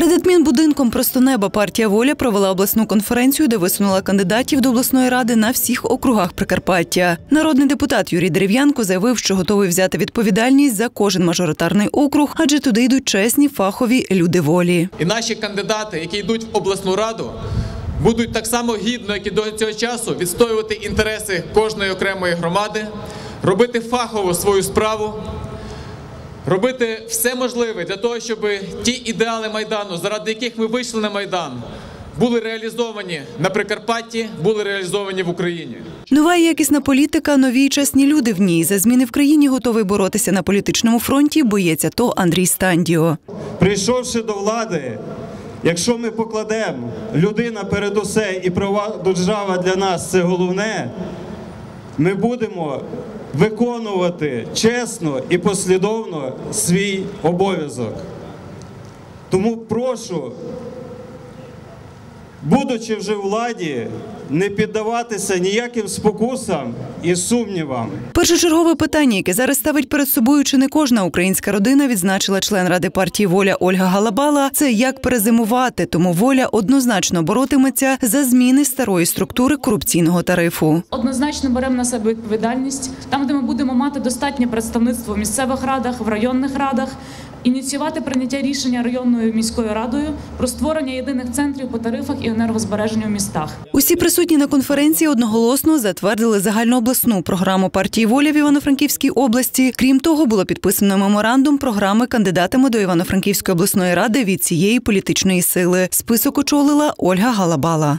Перед адмінбудинком просто неба партія Воля провела обласну конференцію, де висунула кандидатів до обласної ради на всіх округах Прикарпаття. Народний депутат Юрій Дерев'янко заявив, що готовий взяти відповідальність за кожен мажоритарний округ, адже туди йдуть чесні фахові люди волі. І наші кандидати, які йдуть в обласну раду, будуть так само гідно, як і до цього часу, відстоювати інтереси кожної окремої громади, робити фахово свою справу, робити все можливе для того, щоб ті ідеали майдану, заради яких ми вийшли на майдан, були реалізовані на Прикарпатті, були реалізовані в Україні. Нова і якісна політика, нові чесні люди в ній. За зміни в країні готовий боротися на політичному фронті. Боєць АТО Андрій Стандіо. Прийшовши до влади, якщо ми покладемо людина перед усе і права держава для нас це головне, ми будемо виконувати чесно і послідовно свій обов'язок. Тому прошу, будучи вже владі, не піддаватися ніяким спокусам і сумнівам. Першочергове питання, яке зараз ставить перед собою чи не кожна українська родина, відзначила член ради партії Воля Ольга Галабала. Це як перезимувати. Тому воля однозначно боротиметься за зміни старої структури корупційного тарифу. Однозначно беремо на себе відповідальність там, де ми будемо мати достатнє представництво в місцевих радах, в районних радах, ініціювати прийняття рішення районною міською радою про створення єдиних центрів по тарифах і енергозбереженню в містах. Усі присутні на конференції одноголосно затвердили загальнообласну програму партії Воля в Івано-Франківській області. Крім того, було підписано меморандум програми кандидатами до Івано-Франківської обласної ради від цієї політичної сили. Список очолила Ольга Галабала.